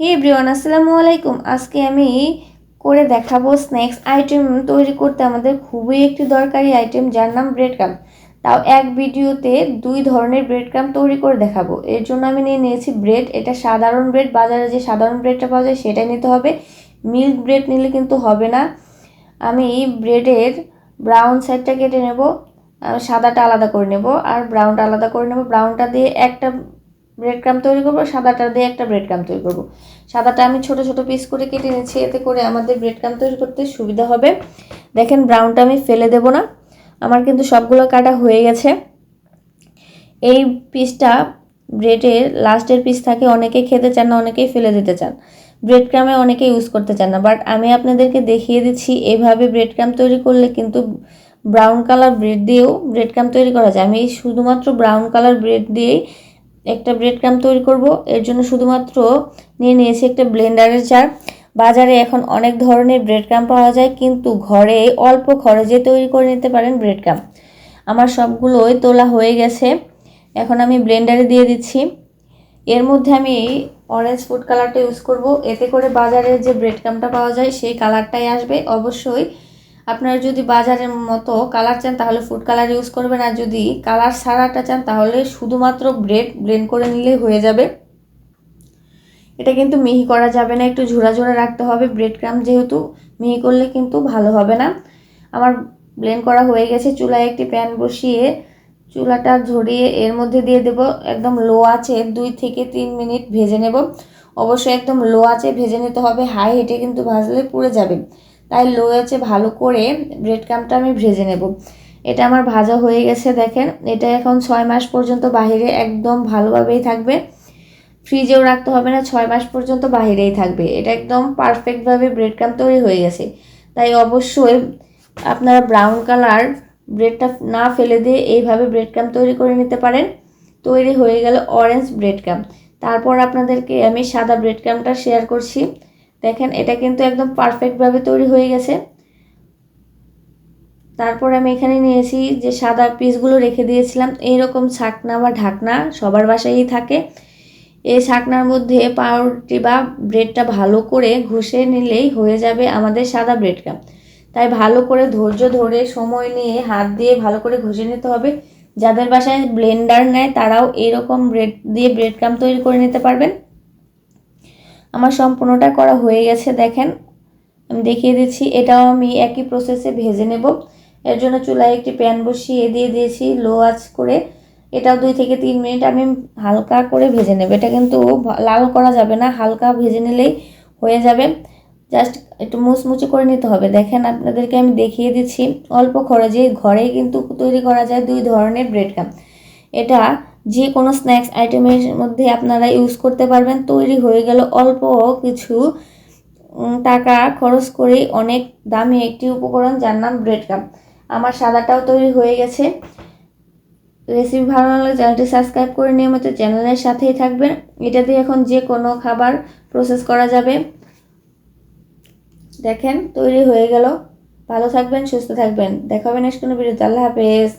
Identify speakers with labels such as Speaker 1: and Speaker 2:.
Speaker 1: হে Brian আসসালামু আলাইকুম। আজকে আমি করে দেখাবো স্ন্যাক্স আইটেম তৈরি করতে। আমাদের খুবই একটি দরকারি আইটেম, যার নাম ব্রেড ক্রাম। তাও এক ভিডিওতে দুই ধরনের ব্রেড ক্রাম তৈরি করে দেখাবো। এর জন্য আমি নিয়ে নিয়েছি ব্রেড। এটা সাধারণ ব্রেড, বাজারে যে সাধারণ ব্রেডটা পাওয়া যায় সেটাই নিতে হবে। মিল্ক ব্রেড নিলে কিন্তু হবে না। আমি ব্রেডের ব্রাউন সাইডটা কেটে নেব। সাদাটা আলাদা করে নেব। আর ব্রাউনটা আলাদা করে নেব। ব্রাউনটা দিয়ে একটা ব্রেড ক্রাম তৈরি করব, সাদাটা দিয়ে একটা ব্রেড ক্রাম তৈরি করব। সাদাটা আমি ছোট ছোট পিস করে কেটে নিচ্ছি, এতে করে আমাদের ব্রেড ক্রাম তৈরি করতে সুবিধা হবে। দেখেন ব্রাউনটা আমি ফেলে দেব না, আমার কিন্তু সবগুলো কাটা হয়ে গেছে। এই পিসটা ব্রেডের লাস্টের পিস থাকে, অনেকেই খেতে চান না, অনেকেই ফেলে দিতে চান। ব্রেড ক্রামে অনেকে ইউজ করতে চান না বাট আমি আপনাদেরকে দেখিয়ে দিচ্ছি, এভাবে ব্রেড ক্রাম তৈরি করলে কিন্তু ব্রাউন কালার ব্রেড দিয়েও ব্রেড ক্রাম তৈরি করা যায়। আমি শুধুমাত্র ব্রাউন কালার ব্রেড দিয়েই একটা ব্রেড ক্রাম তৈরি করব। এর জন্য শুধুমাত্র নিয়ে নিয়েছি একটা ব্লেন্ডারের জার বাজারে এখন অনেক ধরনের ব্রেড ক্রাম পাওয়া যায়, কিন্তু ঘরে অল্প খরচে তৈরি করে নিতে পারেন ব্রেড ক্রাম আমার সবগুলোই তোলা হয়ে গেছে। এখন আমি ব্লেন্ডারে দিয়ে দিচ্ছি। এর মধ্যে আমি অরেঞ্জ ফুড কালারটা ইউজ করব। এতে করে বাজারে যে ব্রেড ক্রামটা পাওয়া যায়, সেই কালারটাই আসবে। অবশ্যই আপনারা যদি বাজারের মতো কালার চান, তাহলে ফুড কালার ইউজ করবেন। আর যদি কালার সারাটা চান, তাহলে শুধুমাত্র ব্রেড ব্লেন্ড করে নিলেই হয়ে যাবে। এটা কিন্তু মিহি করা যাবে না, একটু ঝোড়া ঝোড়া রাখতে হবে। ব্রেড ক্রাম যেহেতু মিহি করলে কিন্তু ভালো হবে না। আমার ব্লেন্ড করা হয়ে গেছে, চুলায় একটি প্যান বসিয়ে চুলাটা ঝরিয়ে এর মধ্যে দিয়ে দেব। একদম লো আছে দুই থেকে তিন মিনিট ভেজে নেব। অবশ্যই একদম লো আছে ভেজে নিতে হবে। হাই হিটে কিন্তু ভাজলে পুড়ে যাবে। তাই লো আছে ভালো করে ব্রেড ক্রামটা আমি ভেজে নেব। এটা আমার ভাজা হয়ে গেছে, দেখেন। এটা এখন ছয় মাস পর্যন্ত বাহিরে একদম ভালোভাবেই থাকবে। ফ্রিজেও রাখতে হবে না, ছয় মাস পর্যন্ত বাহিরেই থাকবে। এটা একদম পারফেক্টভাবে ব্রেড ক্রাম তৈরি হয়ে গেছে। তাই অবশ্যই আপনারা ব্রাউন কালার ব্রেডটা না ফেলে দিয়ে এইভাবে ব্রেড ক্রাম তৈরি করে নিতে পারেন। তৈরি হয়ে গেল অরেঞ্জ ব্রেড ক্রাম তারপর আপনাদেরকে আমি সাদা ব্রেড ক্রামটা শেয়ার করছি। দেখেন, এটা কিন্তু একদম পারফেক্টভাবে তৈরি হয়ে গেছে। তারপর আমি এখানে নিয়েছি যে সাদা পিসগুলো রেখে দিয়েছিলাম। এইরকম ছাকনা বা ঢাকনা সবার বাসায়ই থাকে। এই ছাকনার মধ্যে পাউরুটি বা ব্রেডটা ভালো করে ঘষে নিলেই হয়ে যাবে আমাদের সাদা ব্রেড ক্রাম তাই ভালো করে ধৈর্য ধরে সময় নিয়ে হাত দিয়ে ভালো করে ঘষে নিতে হবে। যাদের বাসায় ব্লেন্ডার নেয় তারাও এরকম ব্রেড দিয়ে ব্রেড ক্রাম তৈরি করে নিতে পারবেন। আমার সম্পূর্ণটা করা হয়ে গেছে, দেখেন। আমি দেখিয়ে দিচ্ছি, এটাও আমি একই প্রসেসে ভেজে নেব। এর জন্য চুলায় একটি প্যান বসিয়ে দিয়ে দিয়েছি লো আঁচ করে। এটাও দুই থেকে তিন মিনিট আমি হালকা করে ভেজে নেব। এটা কিন্তু লাল করা যাবে না, হালকা ভেজে নিলেই হয়ে যাবে। জাস্ট একটু মুচমুচে করে নিতে হবে। দেখেন, আপনাদেরকে আমি দেখিয়ে দিচ্ছি, অল্প খরচে ঘরেই কিন্তু তৈরি করা যায় দুই ধরনের ব্রেড ক্রাম এটা যে কোনো স্ন্যাক্স আইটেমের মধ্যে আপনারা ইউজ করতে পারবেন। তৈরি হয়ে গেল অল্প কিছু টাকা খরচ করে অনেক দামি একটি উপকরণ যার নাম ব্রেড কাপ আমার সাদাটাও তৈরি হয়ে গেছে। রেসিপি ভালো লাগলে চ্যানেলটি সাবস্ক্রাইব করে নিয়মিত চ্যানেলের সাথেই থাকবেন। এটা দিয়ে এখন যে কোনো খাবার প্রসেস করা যাবে। দেখেন, তৈরি হয়ে গেল। ভালো থাকবেন, সুস্থ থাকবেন। দেখাবেন নেক্সট কোনো ভিডিওতে আল্লাহ হাফেজ।